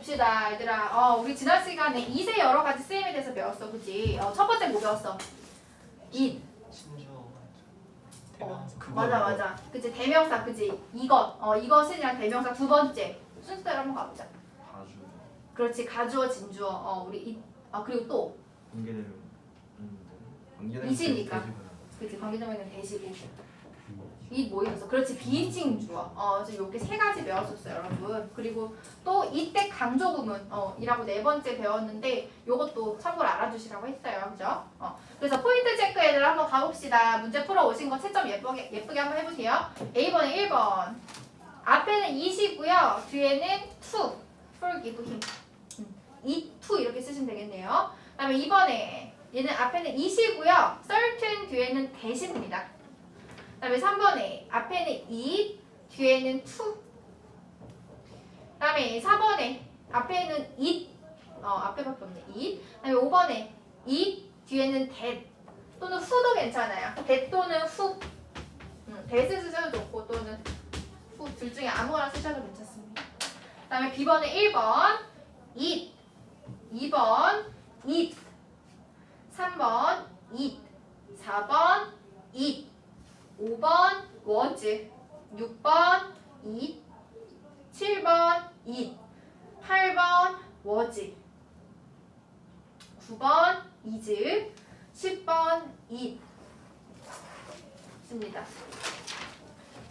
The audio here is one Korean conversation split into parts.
봅시다, 얘들아. 어, 우리 지난 시간에 이세 여러 가지 쓰임에 대해서 배웠어, 그지? 어, 첫 번째 뭐 배웠어? 이. 신조 어, 맞아, 맞아. 그치, 대명사, 그지? 이것. 어, 이것은이랑 대명사 두 번째. 순서대로 한번 가보자. 가주 그렇지, 가주어, 진주어. 어, 우리 이. 아, 그리고 또. 관계되면 음, 관계되면 이시니까. 그치, 관계대명은 대시고. 이 모이면서. 그렇지 비인칭 주어. 어 지금 이렇게 세 가지 배웠었어요 여러분. 그리고 또 이때 강조 구문 어 이라고 네 번째 배웠는데 요것도 참고로 알아두시라고 했어요. 그죠? 어 그래서 포인트 체크 애들 한번 가봅시다. 문제 풀어 오신 거 채점 예쁘게 예쁘게 한번 해 보세요. A번에 1번. 앞에는 이시고요. 뒤에는 to 풀기도 힘. 음, 이 to 이렇게 쓰시면 되겠네요. 그다음에 2번에 얘는 앞에는 이시고요. Certain 뒤에는 대신입니다. 그 다음에 3번에 앞에는 it, 뒤에는 to. 그다음에 4번에 앞에는 it, 어 앞에밖에 없네 it. 그다음에 5번에 it, 뒤에는 that 또는 who도 괜찮아요. that 또는 who. 음, that을 쓰셔도 좋고 또는 who 둘 중에 아무거나 쓰셔도 괜찮습니다. 그다음에 B번에 1번 it, 2번 it, 3번 it, 4번 it. 5번 was, 6번 it, 7번 it, 8번 was, 9번 is, 10번 it. 씁니다.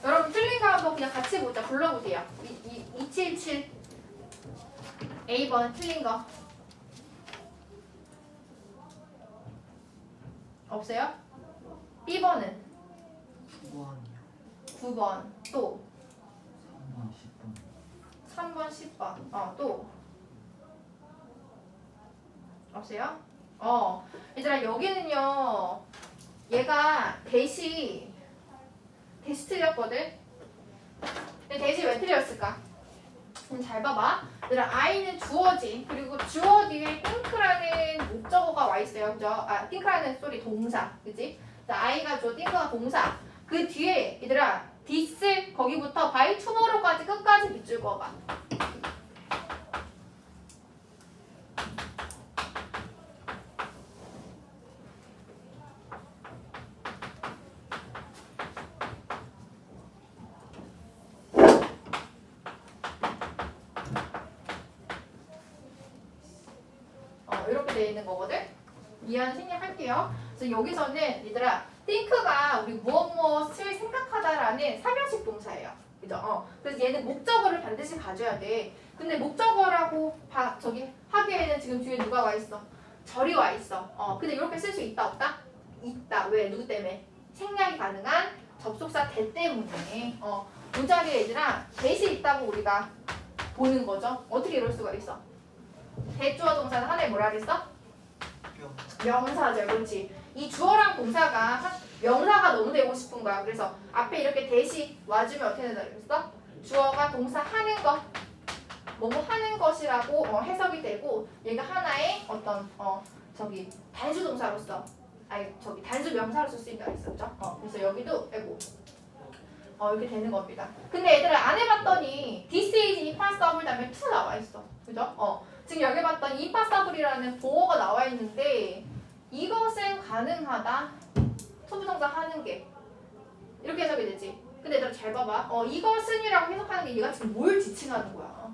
여러분 틀린 거 한번 그냥 같이 보자. 불러보세요. 277 A번 틀린 거 없어요? B번은 후원이요. 9번 또. 3번 10번. 3번 10번. 어또. 없어요? 어. 얘들아 여기는요 얘가 대시 대시 틀렸거든? 근데 대시 왜 틀렸을까? 음, 잘 봐봐. 얘들아 I는 주어지. 그리고 주어 뒤에 think라는 목적어가 와 있어요. 그죠? 아 think라는 소리 동사. 그지? 자, I가 주어 think가 동사 그 뒤에 얘들아 this 거기부터 by tomorrow까지 끝까지 밑줄 그어봐 어, 이렇게 돼 있는 거거든. 이해하는 생략할게요. 그래서 여기서는 얘들아 무엇을 생각하다라는 삼형식 동사예요. 그죠? 어. 그래서 얘는 목적어를 반드시 가져야 돼. 근데 목적어라고 바, 저기 하기에는 지금 뒤에 누가 와 있어? 절이 와 있어. 어. 근데 이렇게 쓸 수 있다 없다? 있다. 왜? 누구 때문에? 생략이 가능한 접속사 대 때문에. 어. 문자리에 얘들아 대시 있다고 우리가 보는 거죠. 어떻게 이럴 수가 있어? 대주어 동사는 하나에 뭐라 그랬어? 뿅 명사죠, 그렇지. 이 주어랑 동사가 한- 명사가 너무 되고 싶은 거야. 그래서 앞에 이렇게 대시 와주면 어떻게 된다 그랬어? 주어가 동사 하는 것, 뭐뭐 하는 것이라고 어, 해석이 되고 얘가 하나의 어떤 어 저기 단수 동사로서 아니 저기 단수 명사로서 쓰인다 그랬었죠. 어, 그래서 여기도 에고 어 이렇게 되는 겁니다. 근데 얘들아 안 해봤더니 this is impossible 다음에 to 나와 있어, 그죠? 어 지금 여기 봤더니 impossible이라는 보어가 나와 있는데 이것은 가능하다. 투부정사 하는 게 이렇게 해석이 되지. 근데 얘들아 잘 봐봐. 어 이것은이라고 해석하는 게 얘가 지금 뭘 지칭하는 거야?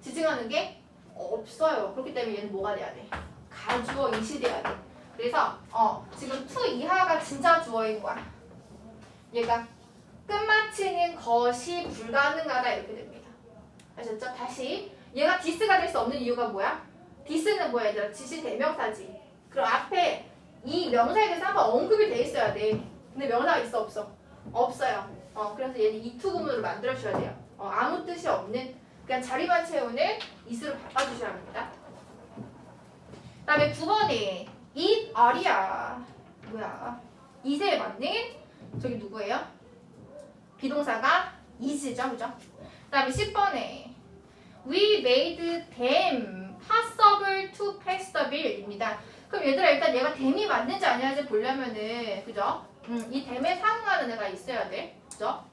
지칭하는 게 없어요. 그렇기 때문에 얘는 뭐가 돼야 돼? 가주어 이시 돼야 돼. 그래서 어 지금 to 이하가 진짜 주어인 거야. 얘가 끝마치는 것이 불가능하다 이렇게 됩니다. 아셨죠? 다시 얘가 디스가 될 수 없는 이유가 뭐야? 디스는 뭐야 얘들아? 지시 대명사지. 그럼 앞에 이 명사에 대해서 한번 언급이 돼 있어야 돼. 근데 명사가 있어 없어? 없어요. 어 그래서 얘는 이투 구문으로 만들어 주셔야 돼요. 어, 아무 뜻이 없는 그냥 자리만 채우는 이수로 바꿔 주셔야 합니다. 그다음에 9번에 이 아리아 뭐야? 이세에 맞는 저기 누구예요? 비동사가 is죠, 그죠? 그다음에 10번에 we made them possible to pass the bill입니다. 그럼 얘들아 일단 얘가 them이 맞는지 아니냐지 보려면은 그죠? 음, 이 them에 상응하는 애가 있어야 돼, 그죠?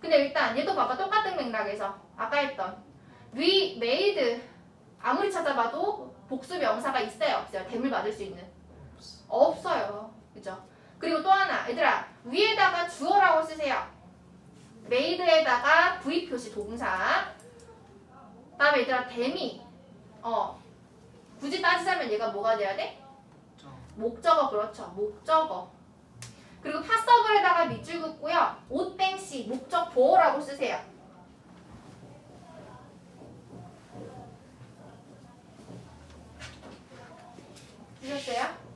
근데 일단 얘도 봐봐. 똑같은 맥락에서. 아까 했던. we made 아무리 찾아봐도 복수 명사가 있어요 없어요. 대물 받을 수 있는. 없어요. 그죠? 그리고 또 하나. 얘들아 위에다가 주어라고 쓰세요. 메이드에다가 V 표시 동사. 그다음에 얘들아 데미 어. 굳이 따지자면 얘가 뭐가 돼야 돼? 저 목적어 그렇죠. 목적어. 그리고 파서블에다가 밑줄 긋고요. 오땡시 목적 보호라고 쓰세요. 쓰셨어요?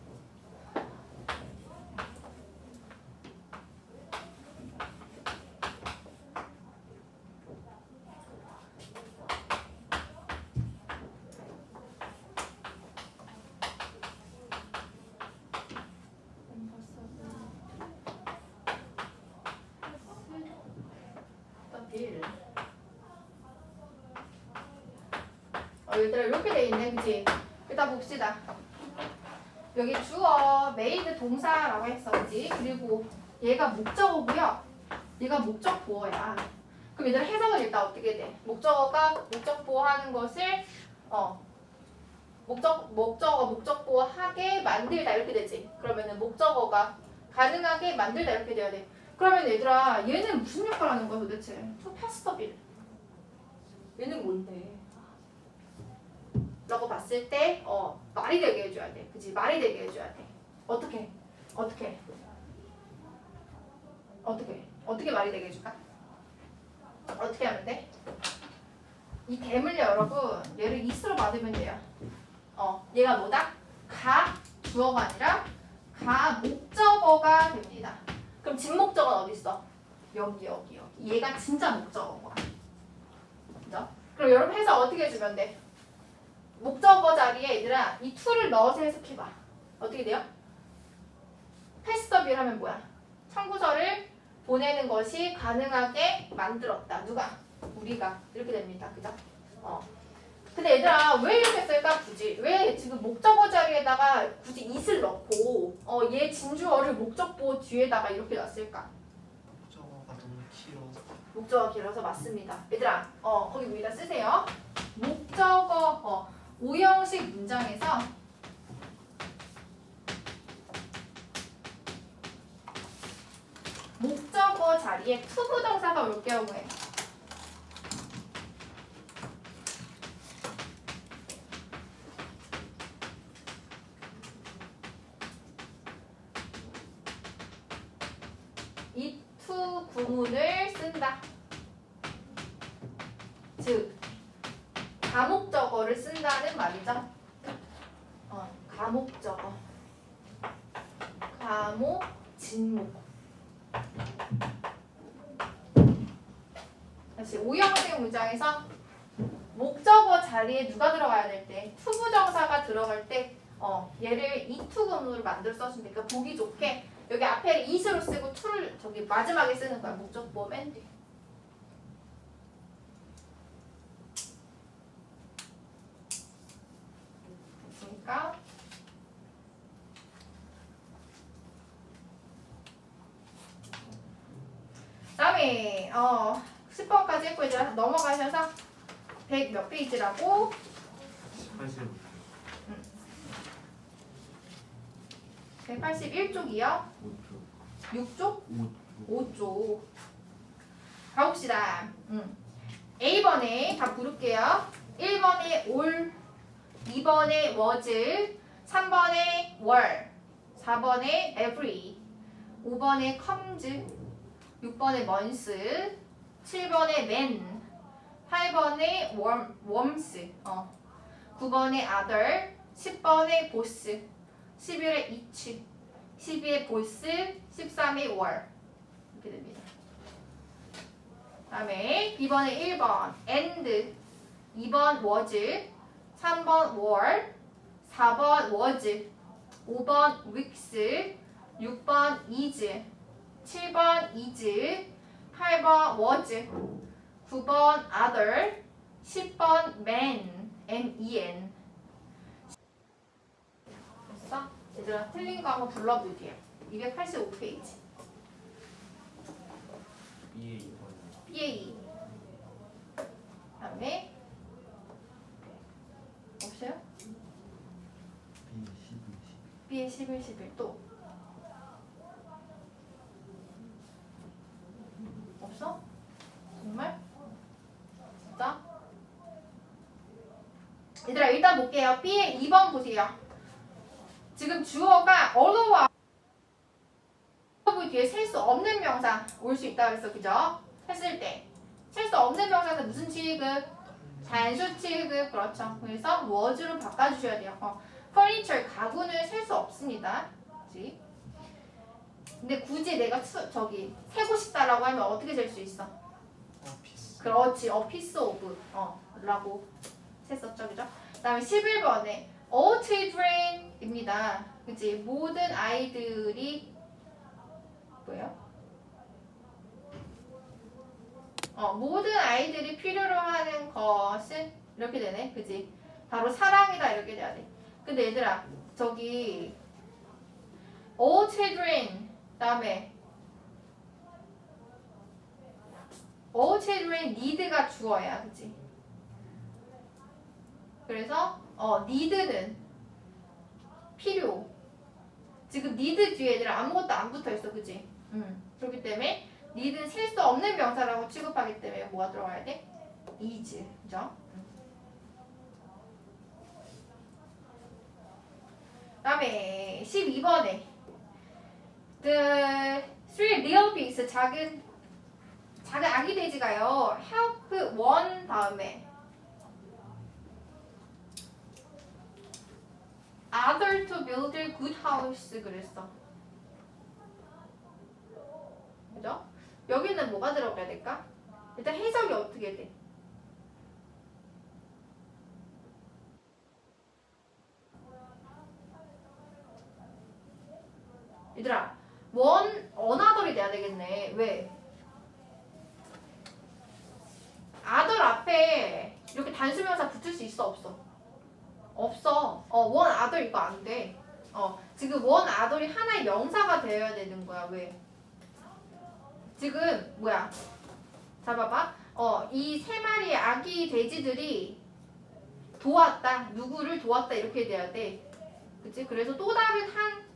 비를. 어, 얘들아 이렇게 돼 있네, 그치? 일단 봅시다. 여기 주어, 메이드 동사라고 했었지. 그리고 얘가 목적어고요. 얘가 목적 보어야. 그럼 얘들아 해석은 일단 어떻게 돼? 목적어가 목적 보호하는 것을 어 목적 목적어 목적 보호하게 만들다 이렇게 되지. 그러면은 목적어가 가능하게 만들다 이렇게 돼야 돼. 그러면 얘들아 얘는 무슨 역할을 하는 거야 도대체? the bill. 얘는 뭔데? 라고 봤을 때 어, 말이 되게 해줘야 돼. 그지? 말이 되게 해줘야 돼. 어떻게? 어떻게? 어떻게? 어떻게 말이 되게 해줄까? 어떻게 하면 돼? 이 대물요 여러분 얘를 이스로 받으면 돼요. 어, 얘가 뭐다? 가 주어가 아니라 가 목적어가 됩니다. 그럼 진목적어는 어디 있어? 여기 여기 여기. 얘가 진짜 목적어인 거야. 그죠? 그럼 여러분 해석 어떻게 해주면 돼? 목적어 자리에 얘들아 이 to를 넣어서 해석해봐. 어떻게 돼요? 패스더빌 하면 뭐야? 참고서를 보내는 것이 가능하게 만들었다. 누가? 우리가 이렇게 됩니다. 그죠? 어. 근데 얘들아 왜 이렇게 쓸까 굳이? 왜 지금 목적어 자리에다가 굳이 it을 넣고 어, 얘 진주어를 목적보 뒤에다가 이렇게 놨을까? 저거가 너무 길어서 목적어 길어서 맞습니다. 얘들아, 어 거기 위에다 쓰세요. 목적어 어, 오형식 문장에서 목적어 자리에 투부정사가 올 경우에 이 투 구문을 쓴다. 즉 가목적어를 쓴다는 말이죠. 어, 가목적어. 가목, 진목. 다시 오형식 문장에서 목적어 자리에 누가 들어가야 될 때, 투부정사가 들어갈 때, 어, 얘를 이투구문으로 만들어 써주면 돼. 그러니까 보기 좋게 여기 앞에 it으로 쓰고 to를 저기 마지막에 쓰는 거야. 목적 보면 돼. 됐습니까? 다음에 어 10번까지 했고 이제 넘어가셔서 100 몇 페이지라고 18세 181쪽이요? 5초 6쪽? 5초 5쪽. 가봅시다. 음. A번에 다 부를게요. 1번에 올, 2번에 was, 3번에 were, 4번에 every, 5번에 comes, 6번에 months, 7번에 man, 8번에 warm, worms, 어. 9번에 other, 10번에 boss, 11에 each, 12에 boss, 13에 were. 이렇게 됩니다. 다음에 B번에 1번 and 2번 was 3번 were 4번 was 5번 weeks 6번 is 7번 is 8번 was 9번 other 10번 man m-e-n 됐어? 얘들아 틀린 거 한번 불러보게요 285페이지 BA BA 다음에 없어요? BA 11, BA 11 또? 볼게요. B의 2번 보세요. 지금 주어가 어로와 뒤에 셀 수 없는 명사 올 수 있다 그랬어. 그죠? 했을 때. 셀 수 없는 명사는 무슨 취급? 단수 취급. 그렇죠. 그래서 was로 바꿔주셔야 돼요. 어. furniture 가구는 셀 수 없습니다. 그지? 근데 굳이 내가 수, 저기 세고 싶다라고 하면 어떻게 셀 수 있어? 그렇지. piece of 어, 라고 했었죠. 그죠? 그다음에 11번에 all children입니다. 그치? 모든 아이들이 뭐예요? 어, 모든 아이들이 필요로 하는 것은 이렇게 되네. 그지? 바로 사랑이다 이렇게 돼야 돼. 근데 얘들아, 저기 all children 그다음에 all children need가 주어야. 그치? 그래서 어 need는 필요. 지금 need 뒤에 얘들아 아무것도 안 붙어 있어, 그지? 음. 그렇기 때문에 need는 셀 수 없는 명사라고 취급하기 때문에 뭐가 들어가야 돼? is, 그죠? 그다음에 12번에 the three little pigs 작은 작은 아기 돼지가요 help one 다음에 other to build a good house 그랬어. 그죠? 여기는 뭐가 들어가야 될까? 일단 해석이 어떻게 돼? 얘들아, 원 어나더리 돼야 되겠네. 왜? 아들 앞에 이렇게 단수명사 붙을 수 있어 없어? 없어. 어, 원 아들 이거 안 돼. 어, 지금 원 아들이 하나의 명사가 되어야 되는 거야. 왜? 지금 뭐야? 잡아봐. 어, 이 세 마리의 아기 돼지들이 도왔다. 누구를 도왔다 이렇게 돼야 돼. 그치? 그래서 또 다른 한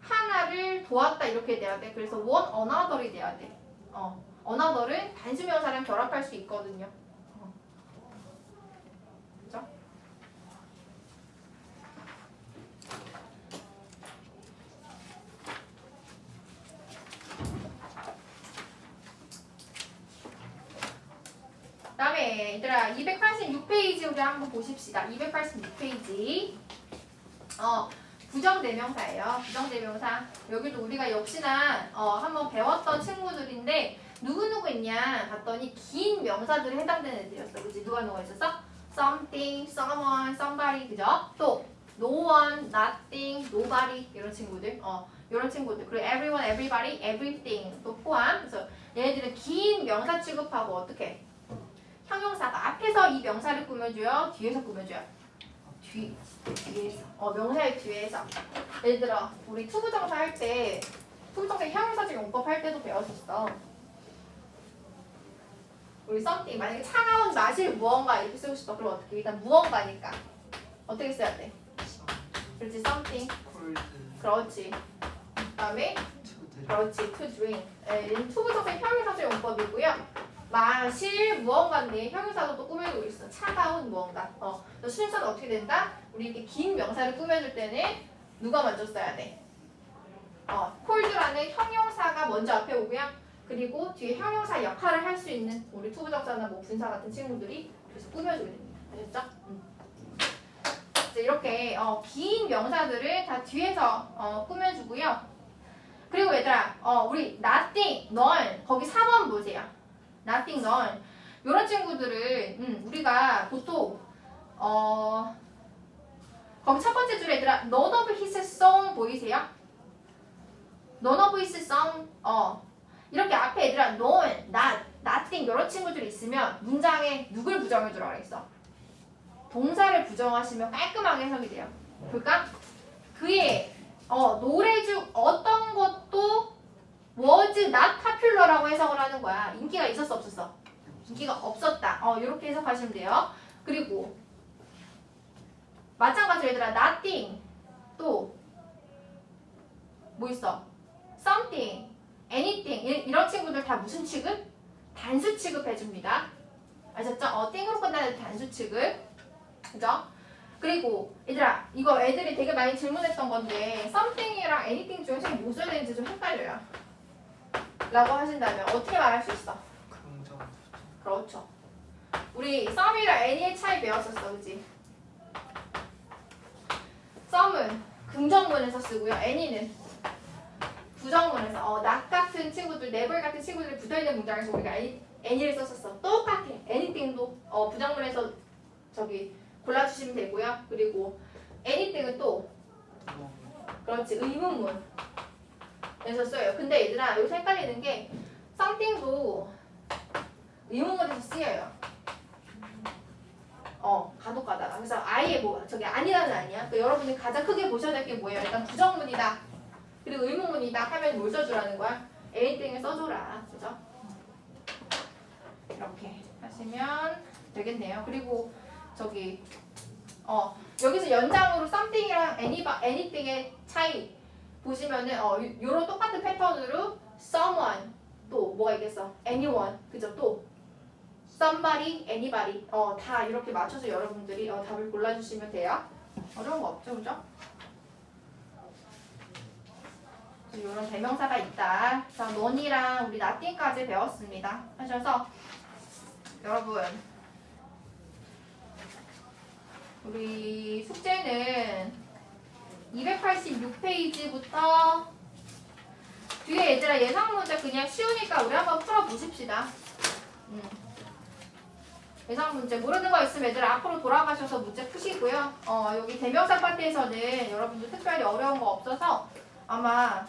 하나를 도왔다 이렇게 돼야 돼. 그래서 원 어나더이 돼야 돼. 어, 어나더는 단수 명사랑 결합할 수 있거든요. 어. 그죠? 그다음에 얘들아 286페이지 우리 한번 보십시다. 286페이지. 어 부정대명사예요. 부정대명사. 여기도 우리가 역시나 어 한번 배웠던 친구들인데 누구 누구 있냐 봤더니 긴 명사들에 해당되는 애들이었어. 그지? 누가 누가 있었어? something, someone, somebody 그죠? 또 no one, nothing, nobody 이런 친구들. 어 이런 친구들. 그리고 everyone, everybody, everything 또 포함. 그래서 얘네들은 긴 명사 취급하고 어떻게? 앞에서 이 명사를 꾸며줘요. 뒤에서 꾸며줘요. 뒤 뒤에서. 어 명사의 뒤에서. 예를 들어 우리 투부정사 할 때 투부정사 형용사적 용법 할 때도 배웠었어. 우리 something 만약에 차가운 마실 무언가 이렇게 쓰고 싶어. 그럼 어떻게? 일단 무언가니까 어떻게 써야 돼? 그렇지 something. 콜드 그렇지. 그다음에 그렇지, to drink. 예, 얘는 투부정사의 형용사적 용법이고요. 마실 무언가인데 형용사도 또 꾸며주고 있어. 차가운 무언가. 어, 순서는 어떻게 된다? 우리 이렇게 긴 명사를 꾸며줄 때는 누가 먼저 써야 돼? 어, 콜드라는 형용사가 먼저 앞에 오고요. 그리고 뒤에 형용사 역할을 할 수 있는 우리 투부정사나 뭐 분사 같은 친구들이 그래서 꾸며줘야 됩니다. 아셨죠? 음. 그래서 이렇게 어, 긴 명사들을 다 뒤에서 어, 꾸며주고요. 그리고 얘들아, 어, 우리 nothing, none 거기 4번 보세요. Nothing, none 이런 친구들은 음, 우리가 보통 어 거기 첫 번째 줄에 얘들아 none of his song 보이세요? none of his song 어 이렇게 앞에 얘들아 none, not, nothing 이런 친구들이 있으면 문장에 누굴 부정해 주라 그랬어? 동사를 부정하시면 깔끔하게 해석이 돼요. 볼까? 그의 어, 노래 중 어떤 것도 was not popular라고 해석을 하는 거야. 인기가 있었어 없었어? 인기가 없었다. 어, 이렇게 해석하시면 돼요. 그리고 마찬가지로 얘들아 nothing 또 뭐 있어? something, anything 이- 이런 친구들 다 무슨 취급? 단수 취급해줍니다. 아셨죠? 어, 띵으로 끝나는 단수 취급. 그죠? 그리고 얘들아 이거 애들이 되게 많이 질문했던 건데 something이랑 anything 중에서 뭐 써야 되는지 좀 헷갈려요. 라고 하신다면 어떻게 말할 수 있어? 긍정 그렇죠. 우리 썸이랑 any의 차이 배웠었어, 그지? 썸은 긍정문에서 쓰고요. any는 부정문에서 어, not 같은 친구들, never 같은 친구들이 붙어있는 문장에서 우리가 any, any를 썼었어. 똑같아. anything도 어, 부정문에서 저기 골라주시면 되고요. 그리고 anything은 또뭐 그렇지 의문문 에서 써요. 근데 얘들아 여기서 헷갈리는 게 something도 의문문에서 쓰여요. 어 간혹 가다가 그래서 아예 뭐 저기 아니라는 아니야. 그 여러분이 가장 크게 보셔야 될 게 뭐예요? 일단 부정문이다. 그리고 의문문이다 하면 뭘 써주라는 거야? anything을 써줘라. 그죠? 이렇게 하시면 되겠네요. 그리고 저기 어 여기서 연장으로 something이랑 any, anything의 차이 보시면은 어 요- 요런 똑같은 패턴으로 someone 또 뭐가 있겠어? anyone 그죠? 또 somebody, anybody 어 다 이렇게 맞춰서 여러분들이 어, 답을 골라주시면 돼요. 어려운 거 없죠, 그죠? 이런 대명사가 있다. 자, 논이랑 우리 nothing까지 배웠습니다. 하셔서 여러분 우리 숙제는 286페이지부터 뒤에 얘들아 예상 문제 그냥 쉬우니까 우리 한번 풀어 보십시다. 음. 예상 문제 모르는 거 있으면 얘들아 앞으로 돌아가셔서 문제 푸시고요. 어, 여기 대명사 파트에서는 여러분들 특별히 어려운 거 없어서 아마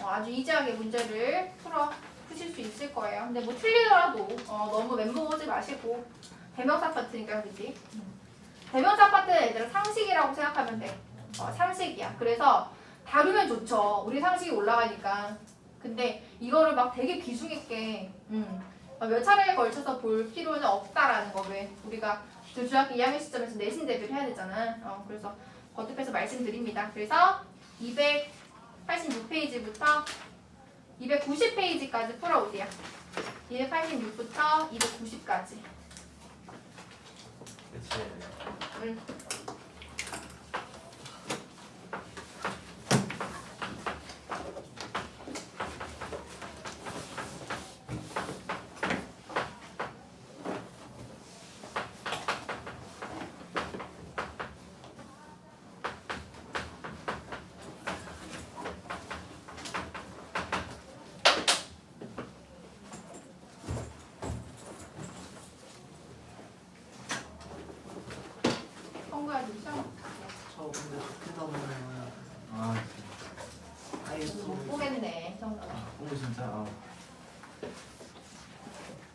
어, 아주 이지하게 문제를 풀어 푸실 수 있을 거예요. 근데 뭐 틀리더라도 어, 너무 멘붕 오지 마시고 대명사 파트니까 그지? 대명사 파트는 얘들아 상식이라고 생각하면 돼. 어, 상식이야. 그래서 다루면 좋죠. 우리 상식이 올라가니까. 근데 이거를 막 되게 비중 있게 음, 어, 몇 차례에 걸쳐서 볼 필요는 없다라는 거 왜? 우리가 저 중학교 2학년 시점에서 내신 대비를 해야 되잖아. 어, 그래서 거듭해서 말씀드립니다. 그래서 286페이지부터 290페이지까지 풀어오세요. 286부터 290까지. 그치. 음. 성구야 좀 시험 저 근데 어떻게 나오나요? 아, 아예 못 또 보겠네 성구. 오 진짜.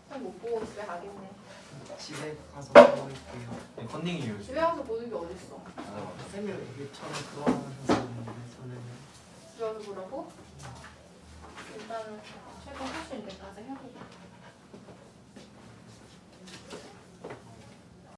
아, 집에 가겠네. 집에 가서 보일게요. 네, 컨닝이에요. 집에 가서 보는 게 어딨어? 아, 쌤이 얘기처럼 그거 하셨는데 저는 집에 가서 보라고? 일단은 최근 할수 있는 데까지 해보고.